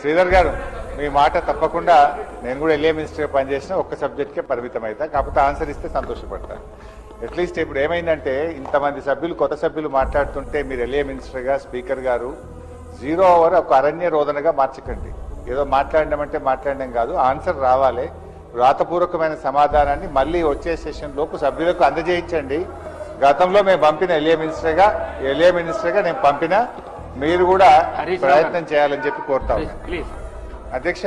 శ్రీధర్ గారు మీ మాట తప్పకుండా నేను కూడా ఎల్ఏ మినిస్టర్గా పనిచేసిన ఒక్క సబ్జెక్ట్కే పరిమితం అవుతా కాకపోతే ఆన్సర్ ఇస్తే సంతోషపడతా. అట్లీస్ట్ ఇప్పుడు ఏమైందంటే ఇంతమంది సభ్యులు కొత్త సభ్యులు మాట్లాడుతుంటే మీరు ఎల్ఏ మినిస్టర్గా స్పీకర్ గారు జీరో అవర్ ఒక అరణ్య రోదనగా మార్చకండి. ఏదో మాట్లాడడం మాట్లాడడం కాదు ఆన్సర్ రావాలి. వ్రాతపూర్వకమైన సమాధానాన్ని మళ్ళీ వచ్చే సెషన్ లోపు సభ్యులకు అందజేయించండి. గతంలో మేము పంపిన ఎల్ఏ మినిస్టర్గా ఎల్ఏ మినిస్టర్గా నేను పంపిన మీరు కూడా ప్రయత్నం చేయాలని చెప్పి కోరుతా అధ్యక్ష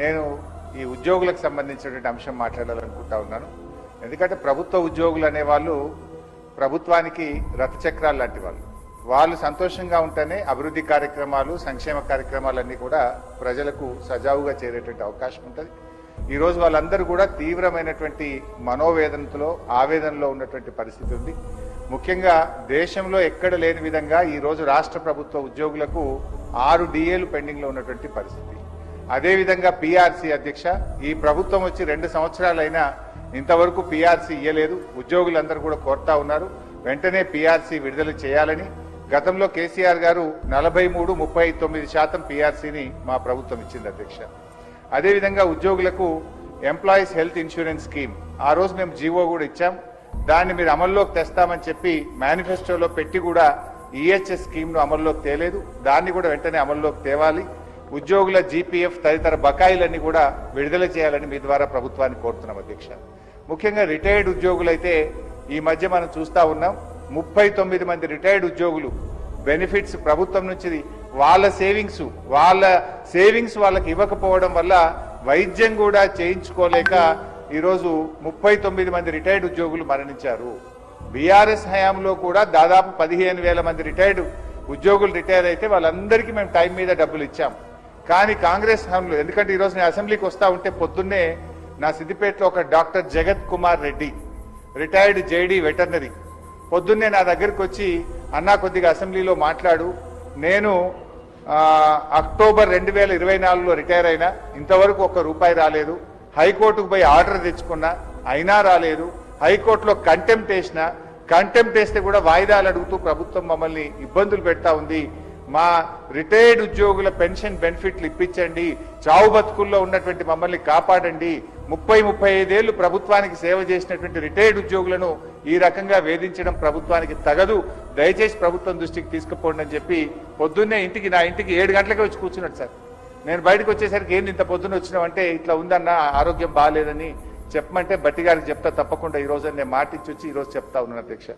నేను ఈ ఉద్యోగులకు సంబంధించినటువంటి అంశం మాట్లాడాలనుకుంటా ఉన్నాను. ఎందుకంటే ప్రభుత్వ ఉద్యోగులు అనే వాళ్ళు ప్రభుత్వానికి రథచక్రాలు లాంటి వాళ్ళు. వాళ్ళు సంతోషంగా ఉంటేనే అభివృద్ధి కార్యక్రమాలు సంక్షేమ కార్యక్రమాలన్నీ కూడా ప్రజలకు సజావుగా చేరేటువంటి అవకాశం ఉంటుంది. ఈ రోజు వాళ్ళందరూ కూడా తీవ్రమైనటువంటి మనోవేదనతో ఆవేదనలో ఉన్నటువంటి పరిస్థితి ఉంది. ముఖ్యంగా దేశంలో ఎక్కడ లేని విధంగా ఈరోజు రాష్ట్ర ప్రభుత్వ ఉద్యోగులకు ఆరు డిఏలు పెండింగ్లో ఉన్నటువంటి పరిస్థితి. అదేవిధంగా పీఆర్సీ అధ్యక్ష ఈ ప్రభుత్వం వచ్చి రెండు సంవత్సరాలైనా ఇంతవరకు పీఆర్సీ ఇయ్యలేదు. ఉద్యోగులందరూ కూడా కోరుతా ఉన్నారు. వెంటనే పీఆర్సీ విడుదల చేయాలని. గతంలో కేసీఆర్ గారు నలభై మూడు ముప్పై తొమ్మిది శాతం పీఆర్సీని మా ప్రభుత్వం ఇచ్చింది అధ్యక్ష. అదేవిధంగా ఉద్యోగులకు ఎంప్లాయీస్ హెల్త్ ఇన్సూరెన్స్ స్కీమ్ ఆ రోజు మేము జీవో కూడా ఇచ్చాం. దాన్ని మీరు అమల్లోకి తెస్తామని చెప్పి మేనిఫెస్టోలో పెట్టి కూడా ఈహెచ్ఎస్ స్కీమ్ను అమల్లోకి తేలేదు. దాన్ని కూడా వెంటనే అమల్లోకి తేవాలి. ఉద్యోగుల జీపీఎఫ్ తదితర బకాయిలన్నీ కూడా విడుదల చేయాలని మీ ద్వారా ప్రభుత్వాన్ని కోరుతున్నాం అధ్యక్ష. ముఖ్యంగా రిటైర్డ్ ఉద్యోగులైతే ఈ మధ్య మనం చూస్తా ఉన్నాం. ముప్పై తొమ్మిది మంది రిటైర్డ్ ఉద్యోగులు బెనిఫిట్స్ ప్రభుత్వం నుంచి వాళ్ళ సేవింగ్స్ వాళ్ళ సేవింగ్స్ వాళ్ళకి ఇవ్వకపోవడం వల్ల వైద్యం కూడా చేయించుకోలేక ఈరోజు ముప్పై తొమ్మిది మంది రిటైర్డ్ ఉద్యోగులు మరణించారు. బీఆర్ఎస్ హయాంలో కూడా దాదాపు పదిహేను వేల మంది రిటైర్డ్ ఉద్యోగులు రిటైర్ అయితే వాళ్ళందరికీ మేము టైం మీద డబ్బులు ఇచ్చాం. కానీ కాంగ్రెస్ హయాంలో ఎందుకంటే ఈరోజు నేను అసెంబ్లీకి వస్తా ఉంటే పొద్దున్నే నా సిద్దిపేటలో ఒక doctor Jagat Kumar Reddy retired JD veterinary. పొద్దున్నే నా దగ్గరికి వచ్చి అన్నా కొద్దిగా అసెంబ్లీలో మాట్లాడు. నేను అక్టోబర్ రెండు వేల ఇరవై నాలుగులో రిటైర్ అయినా ఇంతవరకు ఒక్క రూపాయి రాలేదు. హైకోర్టుకు పోయి ఆర్డర్ తెచ్చుకున్నా అయినా రాలేదు. హైకోర్టులో కంటెంప్ట్ వేసిన కంటెంప్ట్ వేస్తే కూడా వాయిదాలు అడుగుతూ ప్రభుత్వం మమ్మల్ని ఇబ్బందులు పెడతా ఉంది. మా రిటైర్డ్ ఉద్యోగుల పెన్షన్ బెనిఫిట్లు ఇప్పించండి. చావు బతుకుల్లో ఉన్నటువంటి మమ్మల్ని కాపాడండి. ముప్పై ముప్పై ఐదేళ్ళు ప్రభుత్వానికి సేవ చేసినటువంటి రిటైర్డ్ ఉద్యోగులను ఈ రకంగా వేధించడం ప్రభుత్వానికి తగదు. దయచేసి ప్రభుత్వం దృష్టికి తీసుకుపోండి అని చెప్పి పొద్దున్నే ఇంటికి నా ఇంటికి ఏడు గంటలకే వచ్చి కూర్చున్నాడు సార్. నేను బయటకు వచ్చేసరికి ఏంది ఇంత పొద్దున్న వచ్చినావంటే ఇట్లా ఉందన్న ఆరోగ్యం బాగాలేదని చెప్పమంటే బట్టి గారికి చెప్తా తప్పకుండా ఈ రోజు నేను మాటిచ్చి వచ్చి ఈరోజు చెప్తా ఉన్నాను అధ్యక్ష.